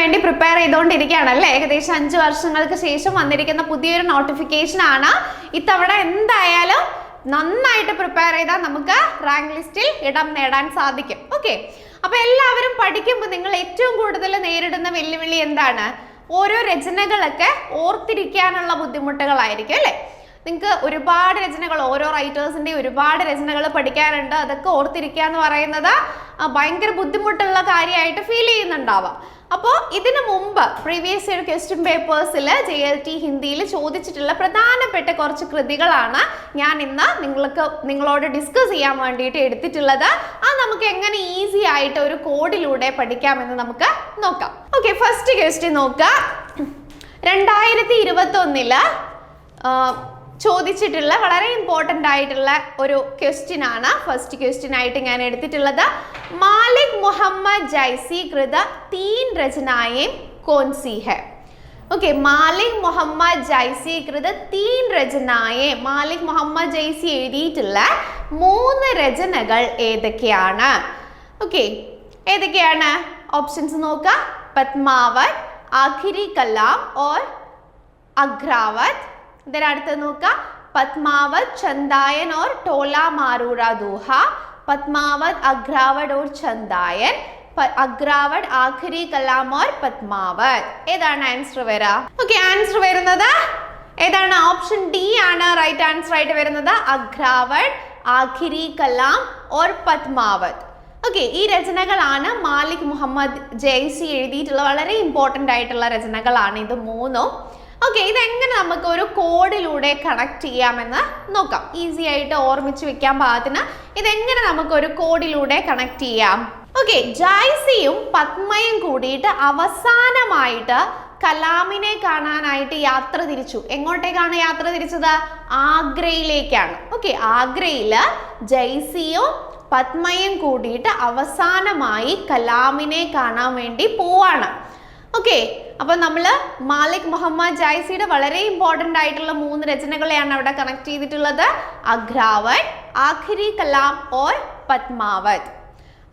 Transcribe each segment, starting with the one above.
വേണ്ടി പ്രിപ്പയർ ചെയ്തുകൊണ്ടിരിക്കുകയാണ് അല്ലേ ഏകദേശം അഞ്ച് വർഷങ്ങൾക്ക് ശേഷം വന്നിരിക്കുന്ന പുതിയൊരു നോട്ടിഫിക്കേഷൻ ആണ്. ഇത്തവണ എന്തായാലും നന്നായിട്ട് പ്രിപ്പയർ ചെയ്താൽ നമുക്ക് റാങ്ക് ലിസ്റ്റിൽ ഇടം നേടാൻ സാധിക്കും. ഓക്കെ അപ്പൊ എല്ലാവരും പഠിക്കുമ്പോൾ നിങ്ങൾ ഏറ്റവും കൂടുതൽ നേരിടുന്ന വെല്ലുവിളി എന്താണ്? ഓരോ രചനകളൊക്കെ ഓർത്തിരിക്കാനുള്ള ബുദ്ധിമുട്ടുകളായിരിക്കും അല്ലേ? നിങ്ങൾക്ക് ഒരുപാട് രചനകൾ ഓരോ റൈറ്റേഴ്സിന്റെ ഒരുപാട് രചനകൾ പഠിക്കാനുണ്ട്. അതൊക്കെ ഓർത്തിരിക്കുക എന്ന് പറയുന്നത് ഭയങ്കര ബുദ്ധിമുട്ടുള്ള കാര്യമായിട്ട് ഫീൽ ചെയ്യുന്നുണ്ടാവാം. അപ്പോൾ ഇതിനു മുമ്പ് പ്രീവിയസ് ഇയർ ക്വസ്റ്റ്യൻ പേപ്പേഴ്സിൽ ജെ എൽ ടി ഹിന്ദിയിൽ ചോദിച്ചിട്ടുള്ള പ്രധാനപ്പെട്ട കുറച്ച് കൃതികളാണ് ഞാൻ ഇന്ന് നിങ്ങൾക്ക് നിങ്ങളോട് ഡിസ്കസ് ചെയ്യാൻ വേണ്ടിയിട്ട് എടുത്തിട്ടുള്ളത്. അത് നമുക്ക് എങ്ങനെ ഈസി ആയിട്ട് ഒരു കോഡിലൂടെ പഠിക്കാമെന്ന് നമുക്ക് നോക്കാം. ഓക്കെ ഫസ്റ്റ് ക്വസ്റ്റ്യൻ നോക്കുക രണ്ടായിരത്തി ഇരുപത്തി ഒന്നിൽ ചോദിച്ചിട്ടുള്ള വളരെ ഇമ്പോർട്ടന്റ് ആയിട്ടുള്ള ഒരു ക്വസ്റ്റ്യൻ ആണ്. ഫസ്റ്റ് ക്വസ്റ്റ്യൻ ആയിട്ട് ഞാൻ എടുത്തിട്ടുള്ളത് മാലിക് മുഹമ്മദ് ജൈസി കൃത തീൻ രചനായേം കോൻസി ഹെ ഓക്കെ മാലിക് മുഹമ്മദ് ജൈസി കൃത തീൻ രചനായെ മാലിക് മുഹമ്മദ് ജൈസി എഴുതിയിട്ടുള്ള മൂന്ന് രചനകൾ ഏതൊക്കെയാണ്? ഓക്കെ ഏതൊക്കെയാണ്? ഓപ്ഷൻസ് നോക്കുക പത്മാവത് ആഖിരി കലാം ഓർ അഗ്രാവത്? ഇതിന് അടുത്ത് നോക്കുക പത്മാവത് ചന്ദായൻ ഓർ ടോല മാറൂറ ദൂഹ. പത്മാവത് അഗ്രാവഡ് ഓർ ചന്ദായൻ. അഗ്രാവഡ് ആഖിരി കലാം ഓർ പത്മാവത്. ഏതാണ് ആൻസർ വരാ? ഓക്കെ ആൻസർ വരുന്നത് ഏതാണ്? ഓപ്ഷൻ ഡി ആണ് റൈറ്റ് ആൻസർ ആയിട്ട് വരുന്നത്. അഗ്രാവഡ് ആഖിരി കലാം ഓർ പത്മാവത്. ഓക്കെ ഈ രചനകളാണ് മാലിക് മുഹമ്മദ് ജയ്സി എഴുതിയിട്ടുള്ള വളരെ ഇമ്പോർട്ടന്റ് ആയിട്ടുള്ള രചനകളാണ് ഇത് മൂന്നും. ഓക്കെ ഇതെങ്ങനെ നമുക്ക് ഒരു കോഡിലൂടെ കണക്ട് ചെയ്യാമെന്ന് നോക്കാം. ഈസി ആയിട്ട് ഓർമ്മിച്ച് വെക്കാൻ പാകത്തിന് ഇതെങ്ങനെ നമുക്ക് ഒരു കോഡിലൂടെ കണക്ട് ചെയ്യാം. ഓക്കെ ജായ്സിയും പത്മയും കൂടിയിട്ട് അവസാനമായിട്ട് കലാമിനെ കാണാനായിട്ട് യാത്ര തിരിച്ചു. എങ്ങോട്ടേക്കാണ് യാത്ര തിരിച്ചത്? ആഗ്രയിലേക്കാണ്. ഓക്കെ ആഗ്രയിൽ ജയ്സിയും പത്മയും കൂടിയിട്ട് അവസാനമായി കലാമിനെ കാണാൻ വേണ്ടി പോവാണ്. ഓക്കെ അപ്പൊ നമ്മൾ മാലിക് മുഹമ്മദ് ജായ്സിയുടെ വളരെ ഇമ്പോർട്ടന്റ് ആയിട്ടുള്ള മൂന്ന് രചനകളെയാണ് അവിടെ കണക്ട് ചെയ്തിട്ടുള്ളത്. അഗ്രാവൻ ആഖിരി കലാം ഓർ പത്മാവത്.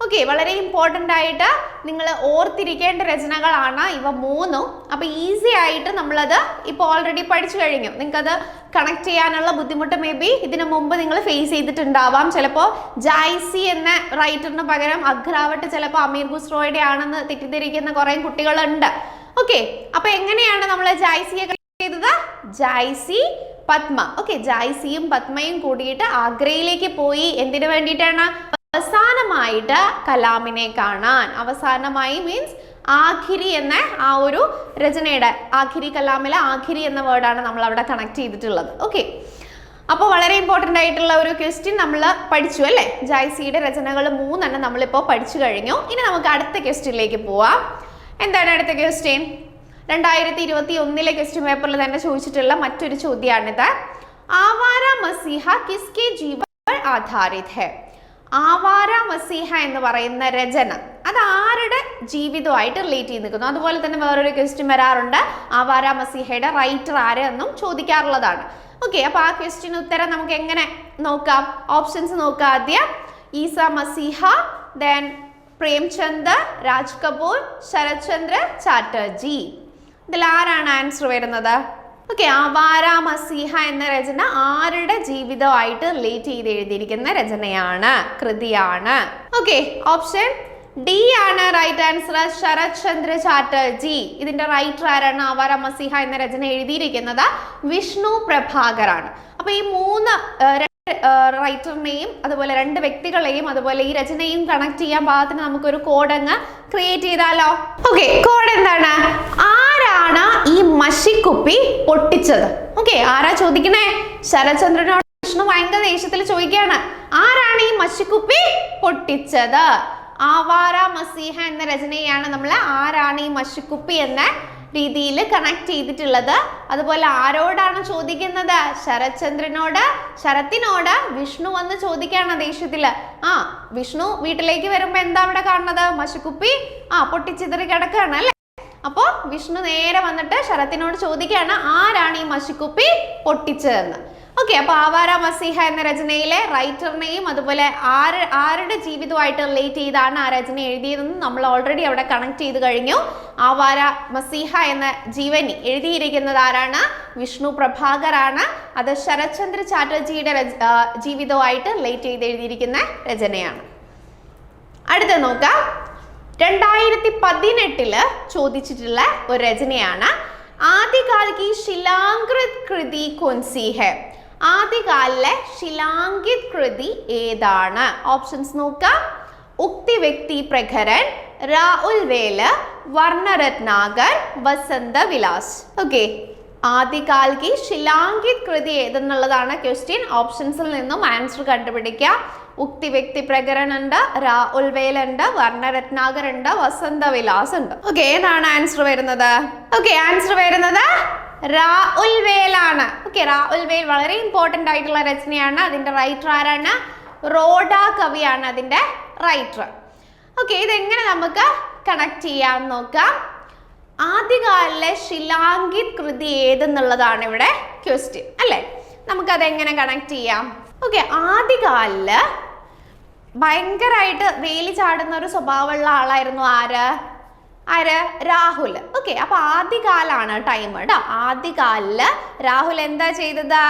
ഓക്കെ വളരെ ഇമ്പോർട്ടന്റ് ആയിട്ട് നിങ്ങൾ ഓർത്തിരിക്കേണ്ട രചനകളാണ് ഇവ മൂന്നും. അപ്പോൾ ഈസി ആയിട്ട് നമ്മളത് ഇപ്പോൾ ഓൾറെഡി പഠിച്ചു കഴിഞ്ഞു. നിങ്ങൾക്കത് കണക്ട് ചെയ്യാനുള്ള ബുദ്ധിമുട്ട് മേ ബി ഇതിനു മുമ്പ് നിങ്ങൾ ഫേസ് ചെയ്തിട്ടുണ്ടാവാം. ചിലപ്പോൾ ജായ്സി എന്ന റൈറ്ററിന് പകരം അഗ്രാവട്ട് ചിലപ്പോൾ അമീർ ഖുസ്രോയുടെ ആണെന്ന് തെറ്റിദ്ധരിക്കുന്ന കുറേ കുട്ടികളുണ്ട്. ഓക്കെ അപ്പൊ എങ്ങനെയാണ് നമ്മൾ ജായ്സിയെ ചെയ്തത്? ജായ്സി പത്മ. ഓക്കെ ജായ്സിയും പത്മയും കൂടിയിട്ട് ആഗ്രയിലേക്ക് പോയി. എന്തിനു വേണ്ടിയിട്ടാണ്? അവസാനമായിട്ട് കലാമിനെ കാണാൻ. അവസാനമായി മീൻസ് ആഖിരി എന്ന ആ ഒരു രചനയുടെ ആഖിരി കലാമിലെ ആഖിരി എന്ന വേർഡാണ് നമ്മൾ അവിടെ കണക്ട് ചെയ്തിട്ടുള്ളത്. ഓക്കെ അപ്പോൾ വളരെ ഇമ്പോർട്ടന്റ് ആയിട്ടുള്ള ഒരു ക്വസ്റ്റ്യൻ നമ്മൾ പഠിച്ചു അല്ലേ? ജായ്സിയുടെ രചനകൾ മൂന്നെണ്ണം നമ്മളിപ്പോൾ പഠിച്ചു കഴിഞ്ഞു. ഇനി നമുക്ക് അടുത്ത ക്വസ്റ്റ്യനിലേക്ക് പോവാം. എന്താണ് അടുത്ത ക്വസ്റ്റ്യൻ രണ്ടായിരത്തി ഇരുപത്തി ഒന്നിലെ ക്വസ്റ്റ്യൻ പേപ്പറിൽ തന്നെ ചോദിച്ചിട്ടുള്ള മറ്റൊരു ചോദ്യമാണിത് ആവാര മസീഹ കിസ്കെ ജീവൻ ആധാരിത്. ആവാര മസീഹ എന്ന് പറയുന്ന രചന അത് ആരുടെ ജീവിതമായിട്ട് റിലേറ്റ് ചെയ്ത് നിൽക്കുന്നു അതുപോലെ തന്നെ വേറൊരു ക്വസ്റ്റ്യൻ വരാറുണ്ട്. ആവാര മസീഹയുടെ റൈറ്റർ ആര് എന്നും ചോദിക്കാറുള്ളതാണ്. ഓക്കെ അപ്പൊ ആ ക്വസ്റ്റ്യൻ ഉത്തരം നമുക്ക് എങ്ങനെ നോക്കാം? ഓപ്ഷൻസ് നോക്കാം ആദ്യം. ഈസ മസീഹ ദെൻ പ്രേംചന്ദ് രാജ് കപൂർ ശരത്ചന്ദ്ര ചാറ്റർജി. ഇതിൽ ആരാണ് ആൻസർ വരുന്നത്? ഓക്കെ അവാര മസീഹ എന്ന രചന ആരുടെ ജീവിതമായിട്ട് റിലേറ്റ് ചെയ്ത് എഴുതിയിരിക്കുന്ന രചനയാണ് കൃതിയാണ്. ഓക്കെ ഓപ്ഷൻ ഡി ആണ് റൈറ്റ് ആൻസർ. ശരത് ചന്ദ്ര ചാറ്റർജി. ഇതിന്റെ റൈറ്റർ ആരാണ്? അവാര മസീഹ എന്ന രചന എഴുതിയിരിക്കുന്നത് വിഷ്ണു പ്രഭാകറാണ് അപ്പൊ ഈ മൂന്ന് റൈറ്ററിനെയും അതുപോലെ രണ്ട് വ്യക്തികളെയും അതുപോലെ ഈ രചനയും കണക്ട് ചെയ്യാൻ പാകത്തിന് നമുക്കൊരു കോഡ് അങ്ങ് ക്രിയേറ്റ് ചെയ്താലോ? ഓക്കെ കോഡ് എന്താണ്? ആരാണ് ഈ മഷിക്കുപ്പി പൊട്ടിച്ചത്? ഓക്കെ ആരാ ചോദിക്കണേ ശരചന്ദ്രനോട് വിഷ്ണു ഭയങ്കര ദേഷ്യത്തിൽ ചോദിക്കുകയാണ്. ആരാണ് ഈ മഷിക്കുപ്പി പൊട്ടിച്ചത്? ആവാര മസീഹ എന്ന രചനയാണ് നമ്മൾ ആരാണ് ഈ മഷിക്കുപ്പി എന്ന രീതിയിൽ കണക്ട് ചെയ്തിട്ടുള്ളത്. അതുപോലെ ആരോടാണ് ചോദിക്കുന്നത്? ശരത്ചന്ദ്രനോട്? ശരത്തിനോട്? വിഷ്ണു വന്ന് ചോദിക്കാണ് ദേഷ്യത്തിൽ. ആ വിഷ്ണു വീട്ടിലേക്ക് വരുമ്പോൾ എന്താ അവിടെ കാണുന്നത്? മശുക്കുപ്പി? ആ പൊട്ടിച്ചിതറി കിടക്കുകയാണ് അല്ലേ? അപ്പോൾ വിഷ്ണു നേരെ വന്നിട്ട് ശരത്തിനോട് ചോദിക്കുകയാണ് ആരാണ് ഈ മശുക്കുപ്പി പൊട്ടിച്ചതെന്ന്? ഓക്കെ അപ്പൊ ആവാര മസീഹ എന്ന രചനയിലെ റൈറ്ററിനെയും അതുപോലെ ആര് ആരുടെ ജീവിതമായിട്ട് റിലേറ്റ് ചെയ്താണ് ആ രചന എഴുതിയതെന്ന് നമ്മൾ ഓൾറെഡി അവിടെ കണക്ട് ചെയ്ത് കഴിഞ്ഞു. ആവാര മസീഹ എന്ന ജീവനി എഴുതിയിരിക്കുന്നത് ആരാണ്? വിഷ്ണു പ്രഭാകറാണ് അത് ശരത്ചന്ദ്ര ചാറ്റർജിയുടെ ജീവിതവുമായിട്ട് റിലേറ്റ് ചെയ്ത് എഴുതിയിരിക്കുന്ന രചനയാണ്. അടുത്ത നോക്കാം. രണ്ടായിരത്തി പതിനെട്ടിൽ ചോദിച്ചിട്ടുള്ള ഒരു രചനയാണ്. ആദ്യകാലി ശിലാംകൃത് കൃതി കൊൻസിഹ ആദ്യകാലിലെ ശിലാങ്കിത് കൃതി ഏതാണ്? ഓപ്ഷൻസ് നോക്കാം. ഉക്തി വ്യക്തി പ്രഖരൻ രാഹുൽ വേൽ വർണരത്നാകർ വസന്ത വിലാസ്. ഓക്കെ ആദ്യകാൽ ശിലാങ്കിത് കൃതി ഏതെന്നുള്ളതാണ് ക്വസ്റ്റ്യൻ ഓപ്ഷൻസിൽ നിന്നും ആൻസർ കണ്ടുപിടിക്കുക ഉക്തി വ്യക്തി പ്രകരൺ ഉണ്ട് രാഹുൽ വേൽ ഉണ്ട് വർണരത്നാകർ ഉണ്ട് വസന്ത വിലാസ് ഉണ്ട് ഓക്കെ ഏതാണ് ആൻസർ വരുന്നത്? ഓക്കെ ആൻസർ വരുന്നത് രാഹുൽ വേലാണ് ഓക്കെ രാഹുൽ വേൽ വളരെ ഇമ്പോർട്ടന്റ് ആയിട്ടുള്ള രചനയാണ്. അതിന്റെ റൈറ്റർ ആരാണ്? റോഡ കവിയാണ് അതിന്റെ റൈറ്റർ ഓക്കെ ഇതെങ്ങനെ നമുക്ക് കണക്ട് ചെയ്യാൻ നോക്കാം. ആദ്യകാലിലെ ശിലാങ്കിത് കൃതി ഏതെന്നുള്ളതാണ് ഇവിടെ ക്വസ്റ്റ്യൻ അല്ലേ? നമുക്കത് എങ്ങനെ കണക്ട് ചെയ്യാം? ഓക്കെ ആദ്യകാലിൽ ഭയങ്കരമായിട്ട് വേലി ചാടുന്ന ഒരു സ്വഭാവമുള്ള ആളായിരുന്നു ആര്? ആര്? രാഹുൽ. ഓക്കെ അപ്പൊ ആദ്യകാലാണ് ടൈം കേട്ടോ ആദ്യകാലിൽ രാഹുൽ എന്താ ചെയ്തത്?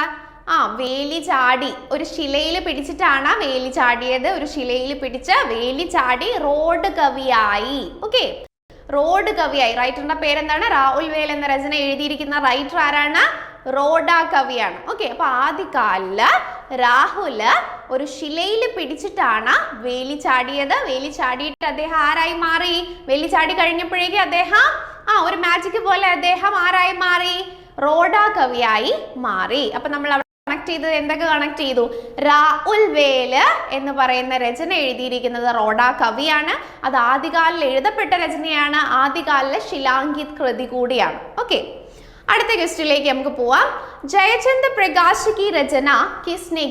ആ വേലി ചാടി. ഒരു ശിലയിൽ പിടിച്ചിട്ടാണ് വേലി ചാടിയത്. ഒരു ശിലയിൽ പിടിച്ച് വേലി ചാടി റോഡ് കവിയായി. ഓക്കെ റോഡ് കവിയായി. റൈറ്ററിന്റെ പേരെന്താണ്? രാഹുൽ വേൽ എന്ന രചന എഴുതിയിരിക്കുന്ന റൈറ്റർ ആരാണ്? റോഡ കവിയാണ്. ഓക്കെ അപ്പൊ ആദ്യകാലിൽ രാഹുൽ ഒരു ശിലയിൽ പിടിച്ചിട്ടാണ് വേലി ചാടിയത്. വേലി ചാടിയിട്ട് അദ്ദേഹം ആരായി മാറി? വേലി ചാടി കഴിഞ്ഞപ്പോഴേക്കും അദ്ദേഹം ആ ഒരു മാജിക് പോലെ അദ്ദേഹം ആരായി മാറി? റോഡ കവിയായി മാറി. അപ്പൊ നമ്മൾ കണക്ട് ചെയ്തത് എന്തൊക്കെ കണക്ട് ചെയ്തു? രാഹുൽ വേൽ എന്ന് പറയുന്ന രചന എഴുതിയിരിക്കുന്നത് റോഡ കവിയാണ്. അത് ആദ്യകാലിൽ എഴുതപ്പെട്ട രചനയാണ്. ആദ്യകാലിലെ ശിലാങ്കിത് കൃതി കൂടിയാണ്. ഓക്കെ അടുത്ത ക്വസ്റ്റിലേക്ക് നമുക്ക് പോവാം. ജയചന്ദ് പ്രകാശ് കി രചന കിസ്നെ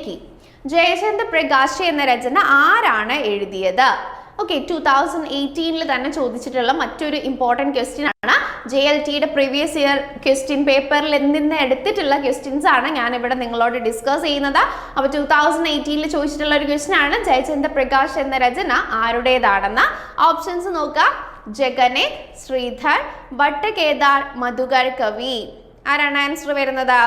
കി ജയചന്ദ് പ്രകാശ് എന്ന രചന ആരാണ് എഴുതിയത്? ഓക്കെ ടൂ തൗസൻഡ് എയ്റ്റീനിൽ തന്നെ ചോദിച്ചിട്ടുള്ള മറ്റൊരു ഇമ്പോർട്ടന്റ് ക്വസ്റ്റ്യൻ ആണ്. ജെ എൽ ടിയുടെ പ്രീവിയസ് ഇയർ ക്വസ്റ്റ്യൻ പേപ്പറിൽ നിന്ന് എടുത്തിട്ടുള്ള ക്വസ്റ്റ്യൻസ് ആണ് ഞാനിവിടെ നിങ്ങളോട് ഡിസ്കസ് ചെയ്യുന്നത്. അപ്പോൾ ടൂ തൗസൻഡ് എയ്റ്റീനിൽ ചോദിച്ചിട്ടുള്ള ഒരു ക്വസ്റ്റ്യൻ ആണ് ജയചന്ദ്ര പ്രകാശ് എന്ന രചന ആരുടേതാണെന്ന്? ഓപ്ഷൻസ് നോക്കാം. ജഗനെ ശ്രീധർ ഭട്ടകേദാർ മധുകർ കവി ആരാണ് ആൻസർ വരുന്നത്?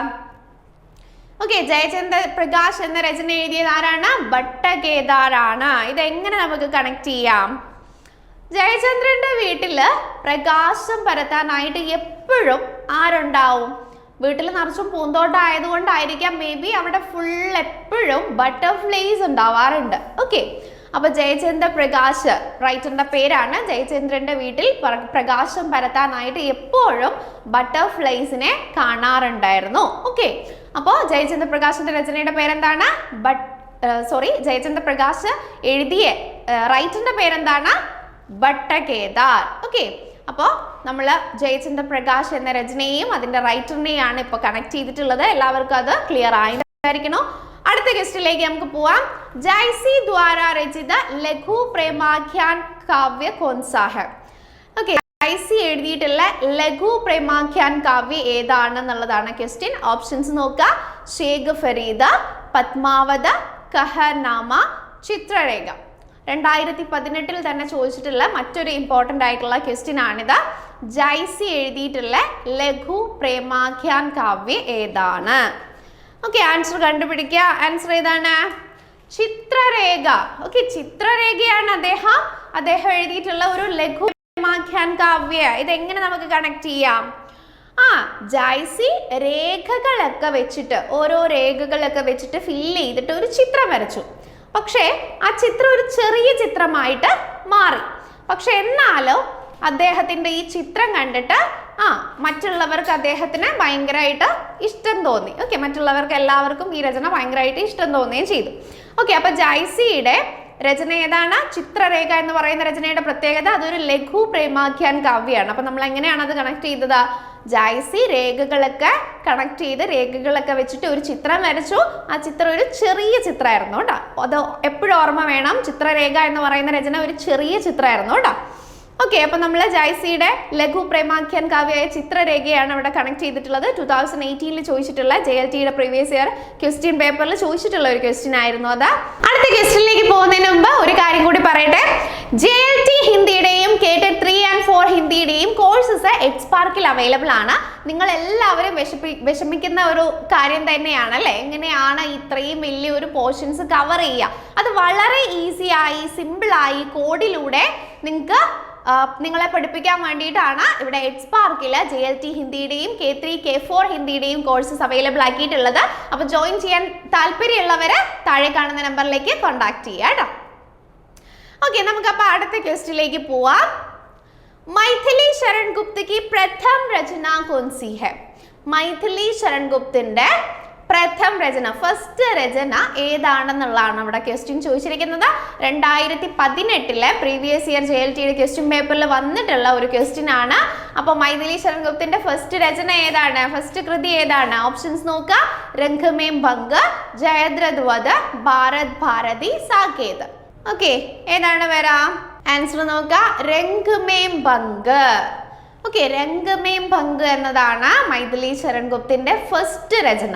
ഓക്കെ ജയചന്ദ്ര പ്രകാശ് എന്ന രചന എഴുതിയത് ആരാണ്? ഭട്ടകേദാറാണ് ഇത് എങ്ങനെ നമുക്ക് കണക്ട് ചെയ്യാം? ജയചന്ദ്രന്റെ വീട്ടിൽ പ്രകാശം പരത്താനായിട്ട് എപ്പോഴും ആരുണ്ടാവും? വീട്ടിൽ നിറച്ചും പൂന്തോട്ടം ആയതുകൊണ്ടായിരിക്കാം മേ ബി അവിടെ ഫുൾ എപ്പോഴും ബട്ടർഫ്ലൈസ് ഉണ്ടാവാറുണ്ട്. ഓക്കെ അപ്പൊ ജയചന്ദ്ര പ്രകാശ് റൈറ്ററിന്റെ പേരാണ് ജയചന്ദ്രന്റെ വീട്ടിൽ പ്രകാശം പരത്താനായിട്ട് എപ്പോഴും ബട്ടർഫ്ലൈസിനെ കാണാറുണ്ടായിരുന്നു. ഓക്കെ അപ്പോൾ ജയചന്ദ്ര പ്രകാശിന്റെ രചനയുടെ പേരെന്താണ്? സോറി ജയചന്ദ്ര പ്രകാശ് എഴുതിയ റൈറ്ററിന്റെ പേരെന്താണ്? ബട്ടകേദാർ ഓക്കെ അപ്പോൾ നമ്മൾ ജയചന്ദ്ര പ്രകാശ് എന്ന രചനയെയും അതിന്റെ റൈറ്ററിനെയാണ് ഇപ്പോൾ കണക്ട് ചെയ്തിട്ടുള്ളത്. എല്ലാവർക്കും അത് ക്ലിയർ ആയിരിക്കണം അടുത്ത ഗസ്റ്റിലേക്ക് നമുക്ക് പോവാം. ജൈസി ദ്വാര രചിത ലഘു പ്രേമാഖ്യാൻ കാവ്യ കോൻസാഹ് ഓക്കെ ജൈസി എഴുതിയിട്ടുള്ള ലഘു പ്രേമാഖ്യാൻ കാവ്യ ഏതാണെന്നുള്ളതാണ് ക്വസ്റ്റ്യൻ ഓപ്ഷൻസ് നോക്കുക ഷേഖ് ഫരീദ പത്മാവത കഹർനാമ ചിത്രരേഖ. രണ്ടായിരത്തി പതിനെട്ടിൽ തന്നെ ചോദിച്ചിട്ടുള്ള മറ്റൊരു ഇമ്പോർട്ടന്റ് ആയിട്ടുള്ള ക്വസ്റ്റ്യൻ ആണിത്. ജൈസി എഴുതിയിട്ടുള്ള ലഘു പ്രേമാഖ്യാൻ കാവ്യ ഏതാണ്? ഓക്കെ ആൻസർ കണ്ടുപിടിക്കുക. ആൻസർ ഏതാണ്? ചിത്രരേഖ. ഓക്കെ ചിത്രരേഖയാണ് അദ്ദേഹം. അദ്ദേഹം എഴുതിയിട്ടുള്ള ഒരു ലഘു മാഖ്യാൻ കാവ്യ. ഇതെങ്ങനെ നമുക്ക് കണക്ട് ചെയ്യാം? ആ ജൈസി രേഖകളൊക്കെ വെച്ചിട്ട് ഓരോ രേഖകളൊക്കെ വെച്ചിട്ട് ഫില്ല് ചെയ്തിട്ട് ഒരു ചിത്രം വരച്ചു. പക്ഷേ ആ ചിത്രം ഒരു ചെറിയ ചിത്രമായിട്ട് മാറി. പക്ഷെ എന്നാലോ അദ്ദേഹത്തിന്റെ ഈ ചിത്രം കണ്ടിട്ട് ആ മറ്റുള്ളവർക്ക് അദ്ദേഹത്തിന് ഭയങ്കരമായിട്ട് ഇഷ്ടം തോന്നി. ഓക്കെ മറ്റുള്ളവർക്ക് എല്ലാവർക്കും ഈ രചന ഭയങ്കരമായിട്ട് ഇഷ്ടം തോന്നുകയും ചെയ്തു. ഓക്കെ അപ്പൊ ജൈസിയുടെ രചന ഏതാണ്? ചിത്രരേഖ എന്ന് പറയുന്ന രചനയുടെ പ്രത്യേകത അതൊരു ലഘു പ്രേമാഖ്യാൻ കാവ്യമാണ് അപ്പൊ നമ്മൾ എങ്ങനെയാണ് അത് കണക്ട് ചെയ്തത്? ജൈസി രേഖകളൊക്കെ കണക്ട് ചെയ്ത് രേഖകളൊക്കെ വെച്ചിട്ട് ഒരു ചിത്രം വരച്ചു. ആ ചിത്രം ഒരു ചെറിയ ചിത്രമായിരുന്നു കേട്ടോ. അത് എപ്പോഴും ഓർമ്മ വേണം. ചിത്രരേഖ എന്ന് പറയുന്ന രചന ഒരു ചെറിയ ചിത്രമായിരുന്നു കേട്ടോ. ഓക്കെ അപ്പൊ നമ്മൾ ജൈസിയുടെ ലഘു പ്രേമാഖ്യാൻ കാവ്യമായ ചിത്രരേഖയാണ് ഇവിടെ കണക്ട് ചെയ്തിട്ടുള്ളത്. ടു തൗസൻഡ് എയ്റ്റീനിൽ ചോദിച്ചിട്ടുള്ള ജെ എൽ ടിയുടെ പ്രീവിയസ് ഇയർ ക്വസ്റ്റ്യൻ പേപ്പറിൽ ചോദിച്ചിട്ടുള്ള ഒരു ക്വസ്റ്റ്യൻ ആയിരുന്നു അത്. അടുത്ത ക്വസ്റ്റ്യനിലേക്ക് പോകുന്നതിന് മുമ്പ് ഒരു കാര്യം കൂടി പറയട്ടെ. J L T ഹിന്ദിയുടെയും K TET three and four ഹിന്ദിയുടെയും courses എക്സ് പാർക്കിൽ അവൈലബിൾ ആണ്. നിങ്ങൾ എല്ലാവരും വിഷമിക്കുന്ന ഒരു കാര്യം തന്നെയാണ് അല്ലേ? എങ്ങനെയാണ് ഇത്രയും വലിയ ഒരു പോർഷൻസ് കവർ ചെയ്യുക? അത് വളരെ ഈസി ആയി സിമ്പിൾ ആയി കോഡിലൂടെ നിങ്ങൾക്ക് നിങ്ങളെ പഠിപ്പിക്കാൻ വേണ്ടിയിട്ടാണ് ഇവിടെ എഡ്സ് പാർക്കിൽ ജെ എൽ ടി ഹിന്ദിയുടെയും കെ ത്രീ കെ ഫോർ ഹിന്ദിയുടെയും കോഴ്സസ് അവൈലബിൾ ആക്കിയിട്ടുള്ളത്. അപ്പോൾ ജോയിൻ ചെയ്യാൻ താല്പര്യമുള്ളവർ താഴെ കാണുന്ന നമ്പറിലേക്ക് കോൺടാക്ട് ചെയ്യുക കേട്ടോ. ഓക്കെ നമുക്കപ്പോൾ അടുത്ത ക്വസ്റ്റിലേക്ക് പോവാം. മൈഥിലി ശരൺ ഗുപ്തയ്ക്ക് പ്രഥം രചന കൊൻസി ഹെ മൈഥിലി ശരൺ ഗുപ്തന്റെ പ്രഥം രചന ഫസ്റ്റ് രചന ഏതാണെന്നുള്ളതാണ് അവിടെ ക്വസ്റ്റ്യൻ ചോദിച്ചിരിക്കുന്നത്. രണ്ടായിരത്തി പതിനെട്ടിലെ പ്രീവിയസ് ഇയർ ജെ എൽ ടിയുടെ ക്വസ്റ്റ്യൻ പേപ്പറിൽ വന്നിട്ടുള്ള ഒരു ക്വസ്റ്റ്യൻ ആണ്. അപ്പോൾ മൈഥിലി ശരൺ ഗുപ്തിന്റെ ഫസ്റ്റ് രചന ഏതാണ്? ഫസ്റ്റ് കൃതി ഏതാണ്? ഓപ്ഷൻസ് നോക്കുക രംഗമേം ഭംഗ് ജയദ്രദ്വത് ഭാരത് ഭാരതി സാകേത്. ഓക്കെ ഏതാണ് വരാം? ആൻസർ നോക്കുക രംഗമേം ഭംഗ്. ഓക്കെ രംഗമേം ഭംഗ് എന്നതാണ് മൈഥിലി ശരൺ ഗുപ്തിന്റെ ഫസ്റ്റ് രചന.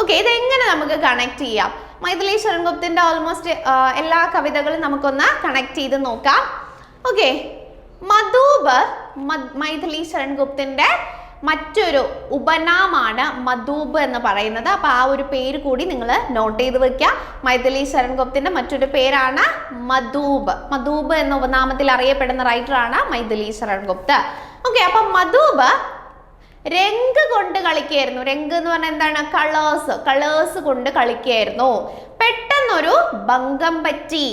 ഓക്കെ ഇതെങ്ങനെ നമുക്ക് കണക്ട് ചെയ്യാം? മൈഥിലി ശരൺഗുപ്തിന്റെ ഓൾമോസ്റ്റ് എല്ലാ കവിതകളും നമുക്കൊന്ന് കണക്ട് ചെയ്ത് നോക്കാം. ഓക്കെ മധൂബ് മ- മൈഥിലി ശരൺഗുപ്തിന്റെ മറ്റൊരു ഉപനാമാണ് മധൂബ് എന്ന് പറയുന്നത്. അപ്പൊ ആ ഒരു പേര് കൂടി നിങ്ങൾ നോട്ട് ചെയ്ത് വെക്കുക. മൈഥിലി ശരൺഗുപ്തിന്റെ മറ്റൊരു പേരാണ് മധൂബ് മധൂബ് എന്ന ഉപനാമത്തിൽ അറിയപ്പെടുന്ന റൈറ്ററാണ് മൈഥിലി ശരൺഗുപ്ത് ഓക്കെ അപ്പൊ മധൂബ് രംഗ് കൊണ്ട് കളിക്കുകയായിരുന്നു രംഗ് എന്ന് പറഞ്ഞാൽ എന്താണ്? കളേഴ്സ് കളേഴ്സ് കൊണ്ട് കളിക്കുകയായിരുന്നു പെട്ടെന്നൊരു ഭംഗം പറ്റി.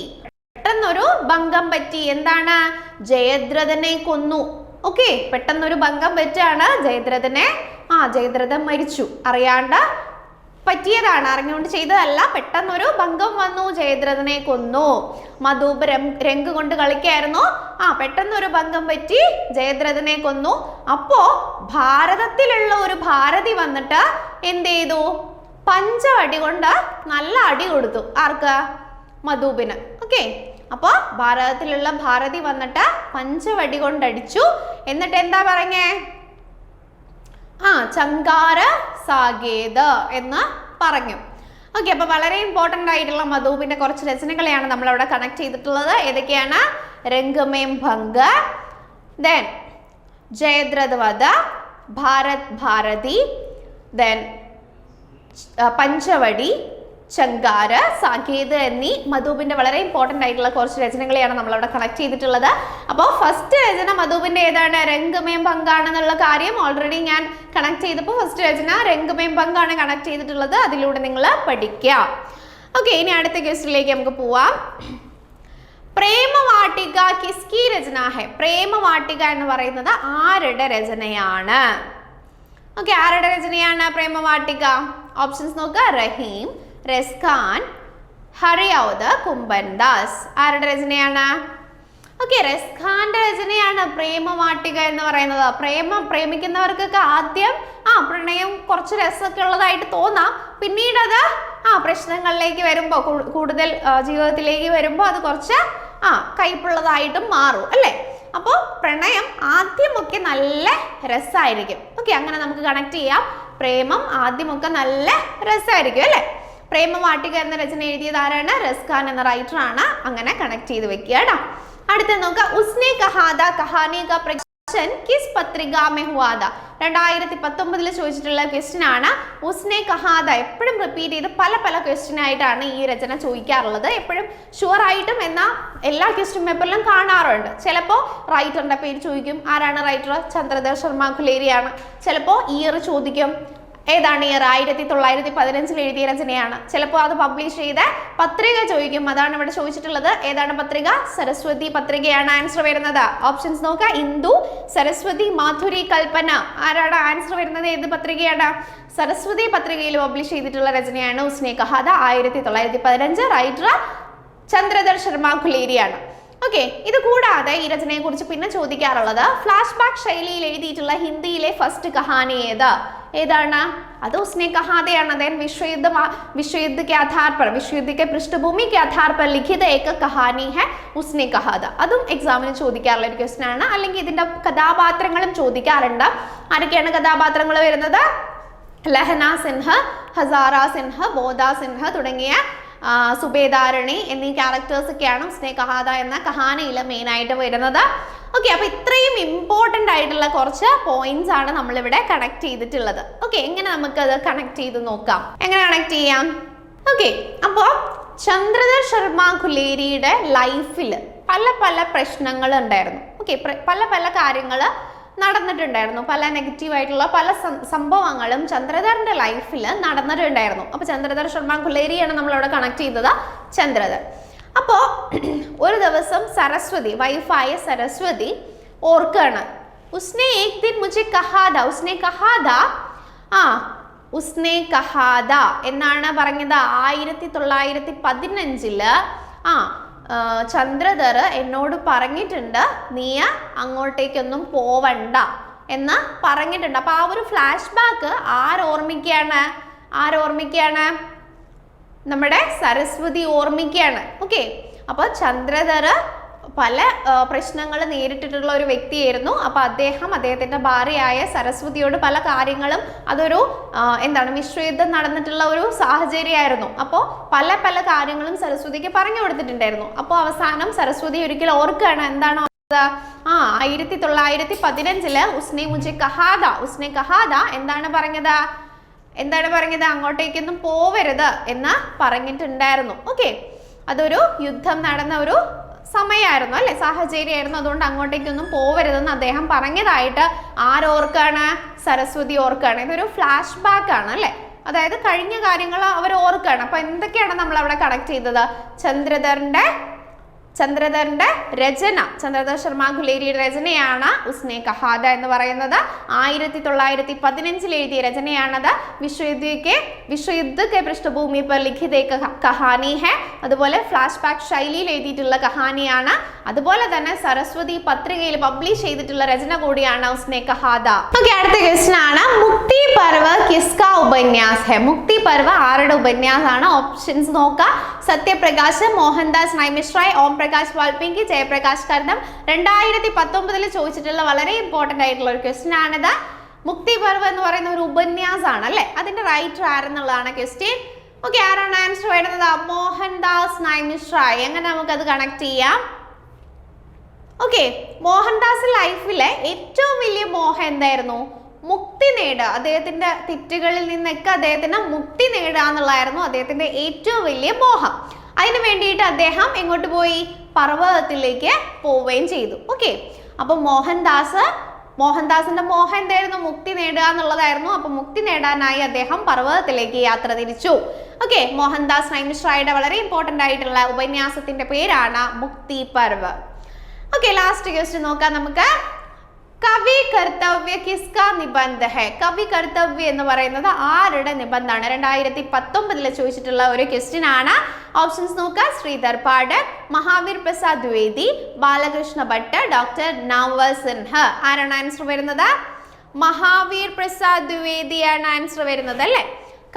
പെട്ടെന്നൊരു ഭംഗം പറ്റി. എന്താണ്? ജയദ്രഥനെ കൊന്നു. ഓക്കെ പെട്ടെന്നൊരു ഭംഗം പറ്റാണ് ജയദ്രഥനെ. ആ ജയദ്രഥൻ മരിച്ചു. അറിയാണ്ട് പറ്റിയതാണ്. അറിഞ്ഞുകൊണ്ട് ചെയ്തതല്ല. പെട്ടെന്നൊരു ഭംഗം വന്നു. ജയദ്രഥനെ കൊന്നു. മധൂപ് രംഗ് കൊണ്ട് കളിക്കായിരുന്നു. ആ പെട്ടെന്നൊരു ഭംഗം പറ്റി ജയദ്രഥനെ കൊന്നു. അപ്പോ ഭാരതത്തിലുള്ള ഒരു ഭാരതി വന്നിട്ട് എന്ത് ചെയ്തു പഞ്ചവടി കൊണ്ട് നല്ല അടി കൊടുത്തു. ആർക്ക്? മധൂപിന്. ഓക്കെ. അപ്പോൾ ഭാരതത്തിലുള്ള ഭാരതി വന്നിട്ട് പഞ്ചവടി കൊണ്ടടിച്ചു. എന്നിട്ട് എന്താ പറഞ്ഞേ? ആ ചങ്കാര സാകേത് എന്ന് പറഞ്ഞു. ഓക്കെ അപ്പൊ വളരെ ഇമ്പോർട്ടന്റ് ആയിട്ടുള്ള മധുവിന്റെ കുറച്ച് രചനകളെയാണ് നമ്മൾ അവിടെ കണക്ട് ചെയ്തിട്ടുള്ളത്. ഏതൊക്കെയാണ്? രംഗമേം ഭംഗ. ദെൻ ജയദ്രഥവധ ഭാരത് ഭാരതി. ദെൻ പഞ്ചവടി. ചങ്കാര സാകേത് എന്നീ മധുബിന്റെ വളരെ ഇമ്പോർട്ടന്റ് ആയിട്ടുള്ള കുറച്ച് രചനകളെയാണ് നമ്മളവിടെ കണക്ട് ചെയ്തിട്ടുള്ളത്. അപ്പോൾ ഫസ്റ്റ് രചന മധുബിന്റെ ഏതാണ്? രംഗമേം പങ്കാണെന്നുള്ള കാര്യം ഓൾറെഡി ഞാൻ കണക്ട് ചെയ്തപ്പോൾ ഫസ്റ്റ് രചന രംഗമേം പങ്കാണ് കണക്ട് ചെയ്തിട്ടുള്ളത്. അതിലൂടെ നിങ്ങൾ പഠിക്കുക ഓക്കെ ഇനി അടുത്ത ക്വസ്റ്റിലേക്ക് നമുക്ക് പോവാം. പ്രേമവാട്ടിക കിസ്കി രചന ഹെ. പ്രേമവാട്ടിക എന്ന് പറയുന്നത് ആരുടെ രചനയാണ്? ഓക്കെ ആരുടെ രചനയാണ് പ്രേമവാട്ടിക? ഓപ്ഷൻസ് നോക്കുക റഹീം റെസ്ഖാൻ ഹറിയാവുത് കുംബൻദാസ് ആരുടെ രചനയാണ്? ഓക്കെ റെസ്ഖാന്റെ രചനയാണ് പ്രേമവാട്ടിക എന്ന് പറയുന്നത്. പ്രേമം പ്രേമിക്കുന്നവർക്കൊക്കെ ആദ്യം ആ പ്രണയം കുറച്ച് രസമൊക്കെ ഉള്ളതായിട്ട് തോന്നാം. പിന്നീട് അത് ആ പ്രശ്നങ്ങളിലേക്ക് വരുമ്പോൾ കൂടുതൽ ജീവിതത്തിലേക്ക് വരുമ്പോൾ അത് കുറച്ച് ആ കയ്പുള്ളതായിട്ടും മാറും അല്ലേ? അപ്പോൾ പ്രണയം ആദ്യമൊക്കെ നല്ല രസമായിരിക്കും ഓക്കെ അങ്ങനെ നമുക്ക് കണക്ട് ചെയ്യാം. പ്രേമം ആദ്യമൊക്കെ നല്ല രസമായിരിക്കും അല്ലേ? പ്രേമവാട്ടിക എന്ന രചന എഴുതിയത് ആരാണ്? റസ്ഖാൻ എന്ന റൈറ്റർ ആണ്. അങ്ങനെ കണക്ട് ചെയ്ത് വെക്കുക അടുത്ത നോക്കുക രണ്ടായിരത്തി പത്തൊമ്പതിൽ ചോദിച്ചിട്ടുള്ള ക്വസ്റ്റ്യൻ ആണ്. ഉസ്നെ കഹാദ എപ്പോഴും റിപ്പീറ്റ് ചെയ്ത് പല പല ക്വസ്റ്റ്യൻ ആയിട്ടാണ് ഈ രചന ചോദിക്കാറുള്ളത്. എപ്പോഴും ഷുവർ ആയിട്ടും എന്നാൽ എല്ലാ ക്വസ്റ്റ്യൻ പേപ്പറിലും കാണാറുണ്ട്. ചിലപ്പോൾ റൈറ്ററിന്റെ പേര് ചോദിക്കും. ആരാണ് റൈറ്റർ ചന്ദ്രദേവ് ശർമ്മ ഖുലേരിയാണ് ചിലപ്പോൾ ഇയർ ചോദിക്കും. ഏതാണ് ഇയർ ആയിരത്തി തൊള്ളായിരത്തി പതിനഞ്ചിൽ എഴുതിയ രചനയാണ്. ചിലപ്പോൾ അത് പബ്ലിഷ് ചെയ്ത പത്രിക ചോദിക്കും. അതാണ് ഇവിടെ ചോദിച്ചിട്ടുള്ളത്. ഏതാണ് പത്രിക? സരസ്വതി പത്രികയാണ് ആൻസർ വരുന്നത്. ഓപ്ഷൻസ് നോക്കുക ഇന്ദു സരസ്വതി മാധുരി കൽപ്പന. ആരാണ് ആൻസർ വരുന്നത്? ഏത് പത്രികയാണ്? സരസ്വതി പത്രികയിൽ പബ്ലിഷ് ചെയ്തിട്ടുള്ള രചനയാണ് ഉസ്നെ ആയിരത്തി തൊള്ളായിരത്തി പതിനഞ്ച് റൈറ്റർ ചന്ദ്രധർ ശർമ്മ ഖുലേരിയാണ് ഓക്കെ ഇത് കൂടാതെ ഈ രചനയെ കുറിച്ച് പിന്നെ ചോദിക്കാറുള്ളത് ഫ്ലാഷ് ബാക്ക് ശൈലിയിൽ എഴുതിയിട്ടുള്ള ഹിന്ദിയിലെ ഫസ്റ്റ് കഹാനി ഏത്? ഏതാണ്? അത് ഉസ്നേഹാതെയാണ് കഹാതയാണ് വിശ്വയുദ്ധ വിശ്വയുദ്ധക്ക് കെ വിശ്വയുദ്ധക്ക് പൃഷ്ഠഭൂമിക്ക് വിശ്വയുദ്ധ ലിഖിത ഏക കഹാനി ഹെ ഉസ്നെ കഹാത അതും എക്സാമിന് ചോദിക്കാറുള്ള ഒരു ക്വസ്റ്റൻ ആണ്. അല്ലെങ്കിൽ ഇതിന്റെ കഥാപാത്രങ്ങളും ചോദിക്കാറുണ്ട്. ആരൊക്കെയാണ് കഥാപാത്രങ്ങൾ വരുന്നത്? ലഹന സിൻഹ ഹസാറ സിൻഹ ബോധ സിൻഹ തുടങ്ങിയ സുബേദാരണി എന്നീ ക്യാരക്ടേഴ്സൊക്കെയാണ് ഉസ്നെ എന്ന കഹാനയിൽ മെയിൻ ആയിട്ട് വരുന്നത്. ഓക്കെ അപ്പൊ ഇത്രയും ഇമ്പോർട്ടന്റ് ആയിട്ടുള്ള കുറച്ച് പോയിന്റ്സ് ആണ് നമ്മളിവിടെ കണക്ട് ചെയ്തിട്ടുള്ളത്. ഓക്കെ എങ്ങനെ നമുക്ക് അത് കണക്ട് ചെയ്ത് നോക്കാം? എങ്ങനെ കണക്ട് ചെയ്യാം? ഓക്കെ അപ്പോൾ ചന്ദ്രധർ ശർമ്മ ഖുലേരിയുടെ ലൈഫിൽ പല പല പ്രശ്നങ്ങൾ ഉണ്ടായിരുന്നു. ഓക്കെ പല പല കാര്യങ്ങൾ നടന്നിട്ടുണ്ടായിരുന്നു. പല നെഗറ്റീവ് ആയിട്ടുള്ള പല സംഭവങ്ങളും ചന്ദ്രധറിന്റെ ലൈഫിൽ നടന്നിട്ടുണ്ടായിരുന്നു. അപ്പോൾ ചന്ദ്രധർ ശർമ്മ നമ്മൾ നമ്മളവിടെ കണക്ട് ചെയ്തത് ചന്ദ്രധർ. അപ്പോൾ ഒരു ദിവസം സരസ്വതി വൈഫായ സരസ്വതി ഓർക്കാണ് ഉസ്നെ ദിൻ മുझे കഹാദ ഉസ്നെ കഹാദ? ആ ഉസ്നെ കഹാദ എന്നാണ് പറഞ്ഞത് ആയിരത്തി തൊള്ളായിരത്തി പതിനഞ്ചിൽ. ആ, ചന്ദ്രധർ എന്നോട് പറഞ്ഞിട്ടുണ്ട് നീ അങ്ങോട്ടേക്കൊന്നും പോവണ്ട എന്ന് പറഞ്ഞിട്ടുണ്ട്. അപ്പൊ ആ ഒരു ഫ്ലാഷ് ബാക്ക് ആരോർമ്മിക്കുകയാണ്? ആരോർമ്മിക്കുകയാണ്? നമ്മുടെ സരസ്വതി ഓർമ്മിക്കുകയാണ്. ഓക്കെ അപ്പോൾ ചന്ദ്രധർ പല പ്രശ്നങ്ങൾ നേരിട്ടിട്ടുള്ള ഒരു വ്യക്തിയായിരുന്നു. അപ്പോൾ അദ്ദേഹം അദ്ദേഹത്തിന്റെ ഭാര്യയായ സരസ്വതിയോട് പല കാര്യങ്ങളും അതൊരു എന്താണ് വിശ്വയുദ്ധം നടന്നിട്ടുള്ള ഒരു സാഹചര്യമായിരുന്നു. അപ്പോൾ പല പല കാര്യങ്ങളും സരസ്വതിക്ക് പറഞ്ഞു കൊടുത്തിട്ടുണ്ടായിരുന്നു. അപ്പോൾ അവസാനം സരസ്വതി ഒരിക്കൽ ഓർക്കുകയാണ് എന്താണ് ആ ആയിരത്തി തൊള്ളായിരത്തി പതിനഞ്ചിൽ ഉസ്നെ മുജെ കഹാദ ഉസ്നെ കഹാദ എന്താണ് പറഞ്ഞത്? എന്താണ് പറഞ്ഞത്? അങ്ങോട്ടേക്കൊന്നും പോവരുത് എന്ന് പറഞ്ഞിട്ടുണ്ടായിരുന്നു. ഓക്കെ. അതൊരു യുദ്ധം നടന്ന ഒരു സമയമായിരുന്നു അല്ലെ? സാഹചര്യമായിരുന്നു. അതുകൊണ്ട് അങ്ങോട്ടേക്കൊന്നും പോവരുതെന്ന് അദ്ദേഹം പറഞ്ഞതായിട്ട് ആരോർക്കാണ്? സരസ്വതി ഓർക്കാണ്. ഇതൊരു ഫ്ലാഷ് ബാക്ക് ആണ് അല്ലെ? അതായത് കഴിഞ്ഞ കാര്യങ്ങൾ അവർ ഓർക്കാണ്. അപ്പൊ എന്തൊക്കെയാണ് നമ്മൾ അവിടെ കണക്ട് ചെയ്തത്? ചന്ദ്രധറിന്റെ ചന്ദ്രധറിന്റെ രചന ചന്ദ്രധർ ശർമ്മ ഗുലേരിയുടെ രചനയാണ് ഉസ്നെ കഹാദ എന്ന് പറയുന്നത്. ആയിരത്തി തൊള്ളായിരത്തി പതിനഞ്ചിൽ എഴുതിയ രചനയാണത്. വിശ്വയുദ്ധയ്ക്ക് വിശ്വയുദ്ധ പൃഷ്ഠഭൂമി പർ ലിഖിത കഹാനി ഹെ. അതുപോലെ ഫ്ലാഷ് ബാക്ക് ശൈലിയിൽ എഴുതിയിട്ടുള്ള കഹാനിയാണ്. അതുപോലെ തന്നെ സരസ്വതി പത്രികയിൽ പബ്ലിഷ് ചെയ്തിട്ടുള്ള രചന കൂടിയാണ് ഉസ്നെ കഹാദ. ഓക്കെ അടുത്ത ക്വസ്റ്റ്യൻ ആണ്. മുക്തി പർവ് കിസ്ക ഉപന്യാസ് ഹെ. മുക്തി പർവ് ആരുടെ ഉപന്യാസാണ്? ഓപ്ഷൻസ് നോക്കുക സത്യപ്രകാശ് മോഹൻദാസ് നൈമിശ്രായ് ഓം പ്രകാശ് വാൽപിങ്കി ജയപ്രകാശ് കർദം രണ്ടായിരത്തി പത്തൊമ്പതിൽ ചോദിച്ചിട്ടുള്ള വളരെ ഇമ്പോർട്ടന്റ് ആയിട്ടുള്ള ഒരു ക്വസ്റ്റ്യൻ ആണിത്. മുക്തി പർവ് എന്ന് പറയുന്ന ഒരു ഉപന്യാസമാണ് അല്ലേ? അതിന്റെ റൈറ്റർ ആരെന്നുള്ളതാണ് ക്വസ്റ്റ്യൻ ഓക്കെ ആരാണ് ആൻസർ വരുന്നത് മോഹൻദാസ് നൈമിശ്രായ് എങ്ങനെ നമുക്കത് കണക്ട് ചെയ്യാം? ഓക്കെ മോഹൻദാസ് ലൈഫിലെ ഏറ്റവും വലിയ മോഹം എന്തായിരുന്നു? മുക്തി നേടുക. അദ്ദേഹത്തിന്റെ തെറ്റുകളിൽ നിന്നൊക്കെ അദ്ദേഹത്തിന് മുക്തി നേടുക എന്നുള്ളതായിരുന്നു അദ്ദേഹത്തിന്റെ ഏറ്റവും വലിയ മോഹം. അതിന് വേണ്ടിയിട്ട് അദ്ദേഹം എങ്ങോട്ട് പോയി? പർവതത്തിലേക്ക് പോവുകയും ചെയ്തു. ഓക്കെ അപ്പൊ മോഹൻദാസ് മോഹൻദാസിന്റെ മോഹം എന്തായിരുന്നു? മുക്തി നേടുക എന്നുള്ളതായിരുന്നു. അപ്പൊ മുക്തി നേടാനായി അദ്ദേഹം പർവതത്തിലേക്ക് യാത്ര തിരിച്ചു. ഓക്കെ മോഹൻദാസ് നൈമിശ്രായുടെ വളരെ ഇമ്പോർട്ടന്റ് ആയിട്ടുള്ള ഉപന്യാസത്തിന്റെ പേരാണ് മുക്തി പർവ് ഓക്കെ ലാസ്റ്റ് ക്വസ്റ്റ്യൻ നോക്കാം നമുക്ക്. കവി കർത്തവ്യ കിസ്ക നിബന്ധ ഹെ. കവി കർത്തവ്യ എന്ന് പറയുന്നത് ആരുടെ നിബന്ധമാണ്? രണ്ടായിരത്തി പത്തൊമ്പതിൽ ചോദിച്ചിട്ടുള്ള ഒരു ക്വസ്റ്റ്യൻ ആണ്. ഓപ്ഷൻസ് നോക്കുക. ശ്രീധർ പാഠക് മഹാവീർ പ്രസാദ് ദ്വേദി ബാലകൃഷ്ണ ഭട്ട് ഡോക്ടർ നവൽ സിൻഹ. ആരാണ് ആൻസർ വരുന്നത്? മഹാവീർ പ്രസാദ് ദ്വിവേദിയാണ് ആൻസർ വരുന്നത് അല്ലേ?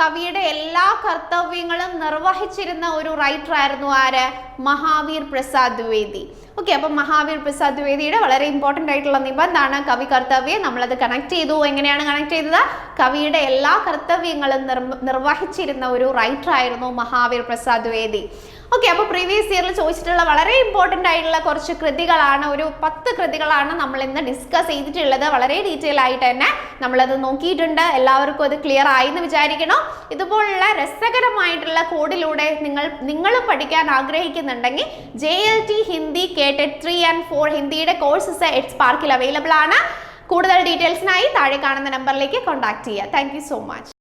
കവിയുടെ എല്ലാ കർത്തവ്യങ്ങളും നിർവഹിച്ചിരുന്ന ഒരു റൈറ്റർ ആയിരുന്നു ആര്? മഹാവീർ പ്രസാദ് ദ്വിവേദി. ഓക്കെ അപ്പം മഹാവീർ പ്രസാദ് ദ്വിവേദിയുടെ വളരെ ഇമ്പോർട്ടന്റ് ആയിട്ടുള്ള നിബന്ധമാണ് കവി കർത്തവ്യം. നമ്മളത് കണക്ട് ചെയ്തു. എങ്ങനെയാണ് കണക്ട് ചെയ്തത്? കവിയുടെ എല്ലാ കർത്തവ്യങ്ങളും നിർവഹിച്ചിരുന്ന ഒരു റൈറ്റർ ആയിരുന്നു മഹാവീർ പ്രസാദ് ദ്വിവേദി. ഓക്കെ അപ്പോൾ പ്രീവിയസ് ഇയറിൽ ചോദിച്ചിട്ടുള്ള വളരെ ഇമ്പോർട്ടന്റ് ആയിട്ടുള്ള കുറച്ച് കൃതികളാണ് ഒരു പത്ത് കൃതികളാണ് നമ്മൾ ഇന്ന് ഡിസ്കസ് ചെയ്തിട്ടുള്ളത്. വളരെ ഡീറ്റെയിൽ ആയിട്ട് തന്നെ നമ്മളത് നോക്കിയിട്ടുണ്ട്. എല്ലാവർക്കും അത് ക്ലിയർ ആയി എന്ന് വിചാരിക്കണം ഇതുപോലുള്ള രസകരമായിട്ടുള്ള കോഡിലൂടെ നിങ്ങൾ നിങ്ങളും പഠിക്കാൻ ആഗ്രഹിക്കുന്നുണ്ടെങ്കിൽ J L T Hindi KTET three and four ഹിന്ദിയുടെ courses at സ്പാർക്കിൽ അവൈലബിൾ ആണ്. കൂടുതൽ ഡീറ്റെയിൽസിനായി താഴെ കാണുന്ന നമ്പറിലേക്ക് കോൺടാക്ട് ചെയ്യുക. Thank so much